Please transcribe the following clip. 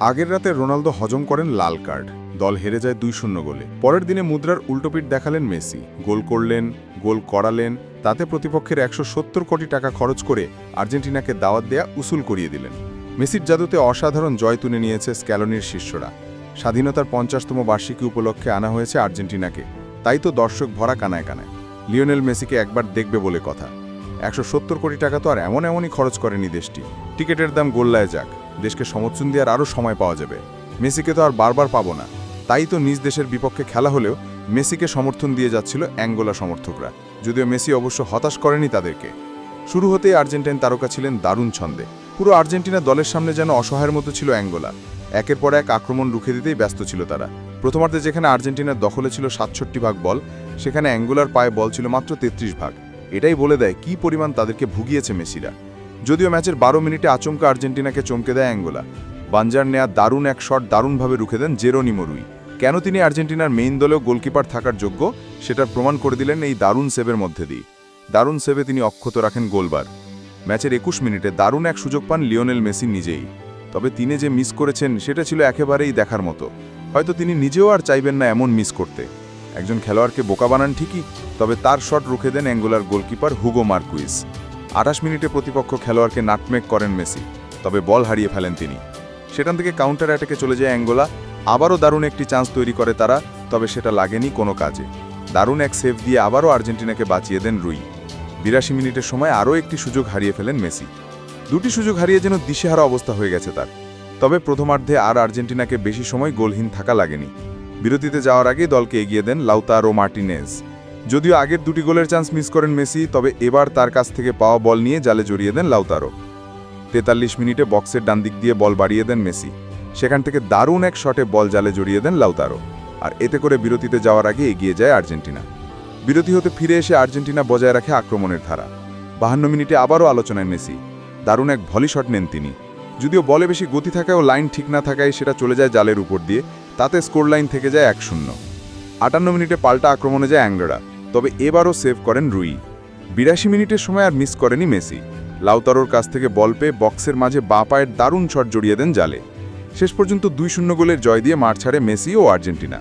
আগের রাতে রোনালদো হজম করেন লাল কার্ড। দল হেরে যায় দুই শূন্য গোলে। পরের দিনে মুদ্রার উল্টোপিট দেখালেন মেসি। গোল করলেন, গোল করালেন, তাতে প্রতিপক্ষের একশো সত্তর কোটি টাকা খরচ করে আর্জেন্টিনাকে দাওয়াত দেয়া উসুল করিয়ে দিলেন। মেসির জাদুতে অসাধারণ জয় তুলে নিয়েছে স্ক্যালনির শিষ্যরা। স্বাধীনতার পঞ্চাশতম বার্ষিকী উপলক্ষে আনা হয়েছে আর্জেন্টিনাকে। তাই তো দর্শক ভরা কানায় কানায়। লিওনেল মেসিকে একবার দেখবে বলে কথা। একশো সত্তর কোটি টাকা তো আর এমন এমনই খরচ করেনি দেশটি। টিকিটের দাম গোল্লায় যাক। দেশকে সমর্থন দেওয়ার আরও সময় পাওয়া যাবে। মেসিকে তো আর বারবার পাবো না। তাই তো নিজ দেশের বিপক্ষে খেলা হলেও মেসিকে সমর্থন দিয়ে যাচ্ছিল অ্যাঙ্গোলা সমর্থকরা। যদিও মেসি অবশ্য হতাশ করেনি তাদেরকে। শুরু হতেই আর্জেন্টাইন তারকা ছিলেন দারুণ ছন্দে। পুরো আর্জেন্টিনা দলের সামনে যেন অসহায়ের মতো ছিল অ্যাঙ্গোলা। একের পর এক আক্রমণ রুখে দিতেই ব্যস্ত ছিল তারা। প্রথমার্ধে যেখানে আর্জেন্টিনার দখলে ছিল সাতষট্টি ভাগ বল, সেখানে অ্যাঙ্গোলার পায়ে বল ছিল মাত্র তেত্রিশ ভাগ। এটাই বলে দেয় কি পরিমাণ তাদেরকে ভুগিয়েছে মেসিরা। যদিও ম্যাচের বারো মিনিটে আচমকা আর্জেন্টিনাকে চমকে দেয় অ্যাঙ্গোলা। বাঞ্জার নেয়া দারুণ এক শট দারুণভাবে রুখে দেন জেরোনি মরুই কেন তিনি আর্জেন্টিনার মেইন দলেও গোলকিপার থাকার যোগ্য, সেটার প্রমাণ করে দিলেন এই দারুণ সেভের মধ্যে দিয়ে দারুণ সেভে তিনি অক্ষত রাখেন গোলবার। ম্যাচের একুশ মিনিটে দারুণ এক সুযোগ পান লিওনেল মেসি নিজেই। তবে তিনি যে মিস করেছেন, সেটা ছিল একেবারেই দেখার মতো। হয়তো তিনি নিজেও আর চাইবেন না এমন মিস করতে। একজন খেলোয়াড়কে বোকা বানান ঠিকই, তবে তার শট রুখে দেন অ্যাঙ্গোলার গোলকিপার হুগো মার্কুইস। আঠাশ মিনিটে প্রতিপক্ষ খেলোয়াড়কে নাটমেক করেন মেসি, তবে বল হারিয়ে ফেলেন তিনি। সেখান থেকে কাউন্টার অ্যাটাকে চলে যায় অ্যাঙ্গোলা, আবারও দারুণ একটি চান্স তৈরি করে তারা, তবে সেটা লাগেনি কোনো কাজে। দারুণ এক সেভ দিয়ে আবারও আর্জেন্টিনাকে বাঁচিয়ে দেন রুই। বিরাশি মিনিটের সময় আরও একটি সুযোগ হারিয়ে ফেলেন মেসি। দুটি সুযোগ হারিয়ে যেন দিশেহারা অবস্থা হয়ে গেছে তার। তবে প্রথমার্ধে আর আর্জেন্টিনাকে বেশি সময় গোলহীন থাকা লাগেনি। বিরতিতে যাওয়ার আগেই দলকে এগিয়ে দেন লাউতারো মার্টিনেজ। যদিও আগের দুটি গোলের চান্স মিস করেন মেসি, তবে এবার তার কাছ থেকে পাওয়া বল নিয়ে জালে জড়িয়ে দেন লাউতারো। তেতাল্লিশ মিনিটে বক্সের ডান দিক দিয়ে বল বাড়িয়ে দেন মেসি। সেখান থেকে দারুণ এক শটে বল জালে জড়িয়ে দেন লাউতারো। আর এতে করে বিরতিতে যাওয়ার আগে এগিয়ে যায় আর্জেন্টিনা। বিরতি হতে ফিরে এসে আর্জেন্টিনা বজায় রাখে আক্রমণের ধারা। বাহান্ন মিনিটে আবারও আলোচনায় মেসি। দারুণ এক ভলি শট নেন তিনি। যদিও বলে বেশি গতি থাকায় ও লাইন ঠিক না থাকায় সেটা চলে যায় জালের উপর দিয়ে, তাতে স্কোর লাইন থেকে যায় এক শূন্য। আটান্ন মিনিটে পাল্টা আক্রমণে যায় অ্যাঙ্গোরা তবে এবারও সেভ করেন রুই। বিরাশি মিনিটের সময় আর মিস করেনি মেসি। লাউতারোর কাছ থেকে বল পেয়ে বক্সের মাঝে বা পায়ের দারুণ শট জড়িয়ে দেন জালে। শেষ পর্যন্ত দুই শূন্য গোলের জয় দিয়ে মাঠ ছাড়ে মেসি ও আর্জেন্টিনা।